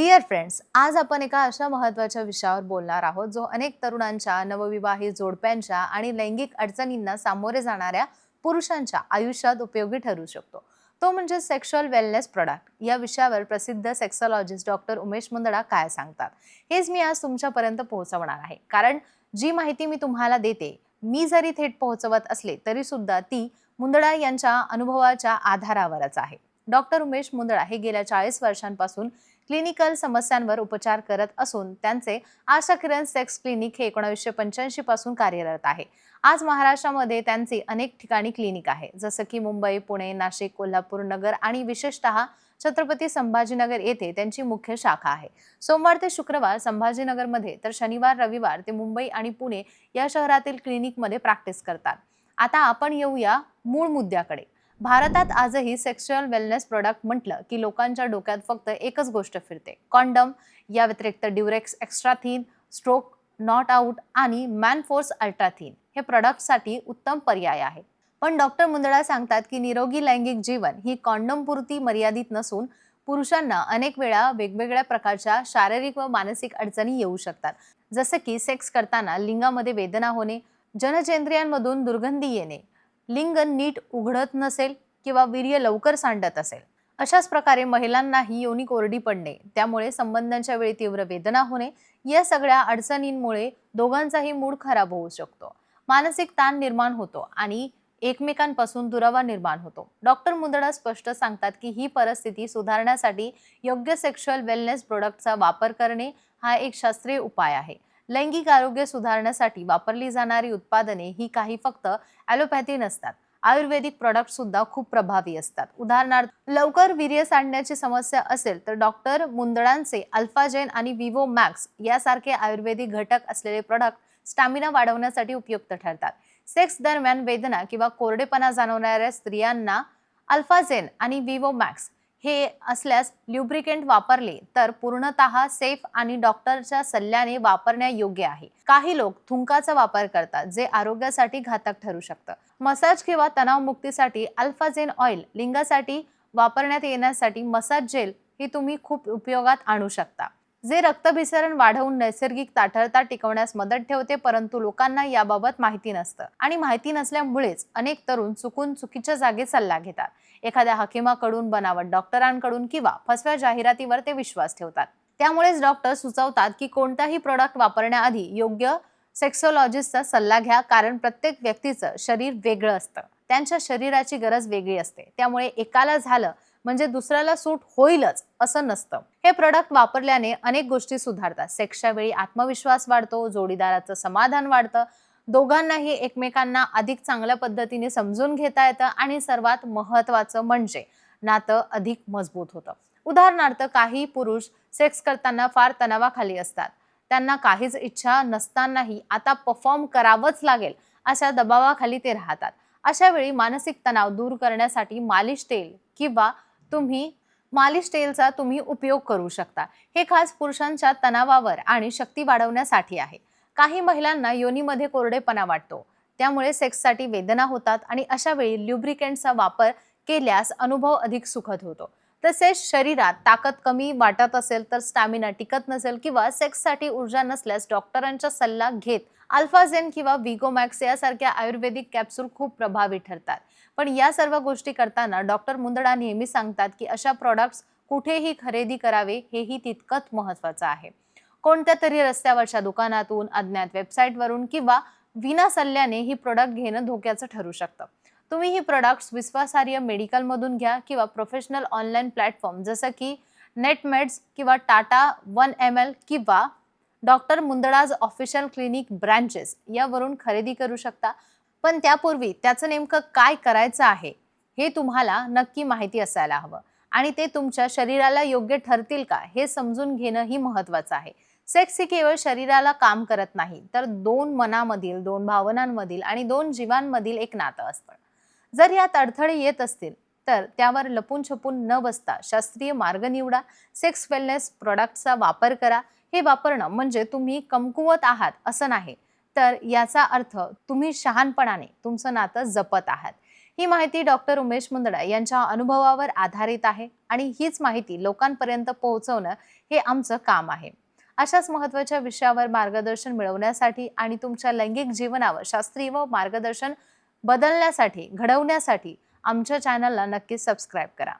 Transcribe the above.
Dear friends आज आपण एका अशा महत्त्वाच्या विषयावर बोलणार आहोत जो अनेक तरुणांच्या नवविवाहित जोडप्यांच्या आणि लैंगिक अडचणींना सामोरे जाणाऱ्या पुरुषांच्या आयुष्यात उपयोगी ठरू शकतो. तो म्हणजे सेक्शुअल वेलनेस प्रोडक्ट या विषयावर प्रसिद्ध सेक्सॉलॉजिस्ट डॉक्टर उमेश मुंदडा काय सांगतात? हेच मी आज तुमच्यापर्यंत पोहोचवणार आहे. कारण जी माहिती मी तुम्हाला देते मी जरी थेट पोहोचवत असले तरी सुद्धा ती मुंदडा यांच्या अनुभवाच्या आधारावरच आहे. डॉक्टर उमेश मुंदळा हे गेल्या चाळीस वर्षांपासून क्लिनिकल समस्यांवर उपचार करत असून त्यांचे आशा किरण सेक्स क्लिनिक हे एकोणीसशे पंच्याऐंशी पासून कार्यरत आहे. आज महाराष्ट्रामध्ये त्यांचे अनेक ठिकाणी क्लिनिक आहे. जसं की मुंबई पुणे नाशिक कोल्हापूर नगर आणि विशेषतः छत्रपती संभाजीनगर येथे त्यांची मुख्य शाखा आहे. सोमवार ते शुक्रवार संभाजीनगरमध्ये तर शनिवार रविवार ते मुंबई आणि पुणे या शहरातील क्लिनिकमध्ये प्रॅक्टिस करतात. आता आपण येऊया मूळ मुद्द्याकडे. भारतात आजही सेक्शुअल वेलनेस प्रोडक्ट म्हटलं की लोकांच्या डोक्यात फक्त एकच गोष्ट फिरते. कॉन्डम या व्यतिरिक्त Durex extra thin stroke not out आणि मॅनफोर्स अल्ट्राथीन अल्ट्रा थीन हे प्रॉडक्टसाठी उत्तम पर्याय आहे. पण डॉक्टर मुंदडा सांगतात की निरोगी लैंगिक जीवन ही कॉन्डमपुरती मर्यादित नसून पुरुषांना अनेक वेळा वेगवेगळ्या प्रकारच्या शारीरिक व मानसिक अडचणी येऊ शकतात. जसं की सेक्स करताना लिंगामध्ये वेदना होणे जनचेंद्रियांमधून दुर्गंधी येणे लिंग नीट उघडत नसेल किंवा वीर्य लवकर सांडत असेल. अशाच प्रकारे महिलांनाही योनी कोरडी पडणे त्यामुळे संबंधांच्या वेळी तीव्र वेदना होणे या सगळ्या अडचणींमुळे दोघांचाही मूड खराब होऊ शकतो. मानसिक ताण निर्माण होतो आणि एकमेकांपासून दुरावा निर्माण होतो. डॉक्टर मुंदडा स्पष्ट सांगतात की ही परिस्थिती सुधारण्यासाठी योग्य सेक्शुअल वेलनेस प्रोडक्टचा वापर करणे हा एक शास्त्रीय उपाय आहे. लैंगिक आरोग्य सुधारण्यासाठी वापरली जाणारी उत्पादने ही काही फक्त ॲलोपॅथी नसतात. आयुर्वेदिक प्रॉडक्ट सुद्धा खूप प्रभावी असतात. उदाहरणार्थ लवकर वीर्य सांडण्याची समस्या असेल तर डॉक्टर मुंदडांचे अल्फाजेन आणि विवो मॅक्स यासारखे आयुर्वेदिक घटक असलेले प्रॉडक्ट स्टॅमिना वाढवण्यासाठी उपयुक्त ठरतात. सेक्स दरम्यान वेदना किंवा कोरडेपणा जाणवणाऱ्या स्त्रियांना अल्फाजेन आणि विवो मॅक्स हे असल्यास ल्युब्रिकेंट वापरले तर पूर्णतः सेफ आणि डॉक्टरच्या सल्ल्याने वापरण्यायोग्य आहे. काही लोक थुंकाचा वापर करतात जे आरोग्यासाठी घातक ठरू शकतं. मसाज किंवा तणावमुक्तीसाठी अल्फाझेन ऑइल लिंगासाठी वापरण्यात येण्यासाठी मसाज जेल ही तुम्ही खूप उपयोगात आणू शकता. जे रक्तभिसरण वाढवून नैसर्गिक ताठरता टिकवण्यास मदत ठेवते परंतु लोकांना याबाबत माहिती नसतं. आणि माहिती नसल्यामुळेच अनेक तरुण चुकून चुकीच्या जागेत सल्ला घेतात. एखाद्या हकीमाकडून बनावट डॉक्टरांकडून किंवा फसव्या जाहिरातीवर ते विश्वास ठेवतात. त्यामुळेच डॉक्टर सुचवतात की कोणताही प्रोडक्ट वापरण्याआधी योग्य सेक्सोलॉजिस्टचा सल्ला घ्या कारण प्रत्येक व्यक्तीचं शरीर वेगळं असतं. त्यांच्या शरीराची गरज वेगळी असते. त्यामुळे एकाला झालं म्हणजे दुसऱ्याला सूट होईलच असं नसतं. हे प्रोडक्ट वापरल्याने अनेक गोष्टी सुधारतात. सेक्सच्या वेळी आत्मविश्वास वाढतो जोडीदाराचं समाधान वाढतं. दोघांनाही एकमेकांना अधिक चांगल्या पद्धतीने समजून घेता येतं आणि सर्वात महत्वाचं म्हणजे नातं अधिक मजबूत होतं. उदाहरणार्थ काही पुरुष सेक्स करताना फार तणावाखाली असतात. त्यांना काहीच इच्छा नसतानाही आता परफॉर्म करावंच लागेल अशा दबावाखाली ते राहतात. अशा वेळी मानसिक तणाव दूर करण्यासाठी मालिश तेल किंवा तुम्ही मालिश तेलचा तुम्ही उपयोग करू शकता. हे खास पुरुषांच्या तणावावर आणि शक्ती वाढवण्यासाठी आहे. काही महिलांना योनीमध्ये कोरडेपणा वाटतो. त्यामुळे सेक्ससाठी वेदना होतात आणि अशा वेळी ल्युब्रिकेंटचा वापर केल्यास अनुभव अधिक सुखद होतो. तसेच शरीरात ताकद कमी वाटत असेल तर स्टॅमिना टिकत नसेल किंवा सेक्ससाठी ऊर्जा नसल्यास डॉक्टरांचा सल्ला घेत अल्फाझेन किंवा विगोमॅक्स यासारख्या आयुर्वेदिक कॅप्सूल खूप प्रभावी ठरतात. पण या सर्व गोष्टी करताना डॉक्टर मुंदडा नेहमी सांगतात की अशा प्रॉडक्ट्स कुठेही खरेदी करावे हेही तितकंच महत्त्वाचं आहे. कोणत्या तरी रस्त्यावरच्या दुकानातून अज्ञात वेबसाईटवरून किंवा विना सल्ल्याने ही प्रोडक्ट घेणं धोक्याचं ठरू शकतं. तुम्ही ही प्रोडक्ट्स विश्वासार्ह मेडिकलमधून घ्या किंवा प्रोफेशनल ऑनलाईन प्लॅटफॉर्म जसं की नेटमेड्स किंवा टाटा वन एम एल किंवा doctor Mundada's official clinic branches यावरून खरेदी करू शकता. पण त्यापूर्वी त्याचं नेमकं काय करायचं आहे हे तुम्हाला नक्की माहिती असायला हवं. आणि ते तुमच्या शरीराला योग्य ठरतील का हे समजून घेणं ही महत्त्वाचं आहे. सेक्स ही केवळ शरीराला काम करत नाही तर दोन मनामधील दोन भावनांमधील आणि दोन जीवांमधील एक नातं असतं. जर यात अडथळे येत असतील तर त्यावर लपून छपून न बसता शास्त्रीय मार्ग निवडा सेक्स वेलनेस प्रॉडक्टचा वापर करा. हे वापरणं म्हणजे तुम्ही कमकुवत आहात असं नाही. तर याचा अर्थ तुम्ही शहाणपणाने तुमचं नातं जपत आहात. ही माहिती डॉक्टर उमेश मुंदडा यांच्या अनुभवावर आधारित आहे आणि हीच माहिती लोकांपर्यंत पोहोचवणं हे आमचं काम आहे. अशाच महत्त्वाच्या विषयावर मार्गदर्शन मिळवण्यासाठी आणि तुमच्या लैंगिक जीवनावर शास्त्रीय व मार्गदर्शन बदलण्यासाठी घडवण्यासाठी आमच्या चॅनलला नक्की सबस्क्राईब करा.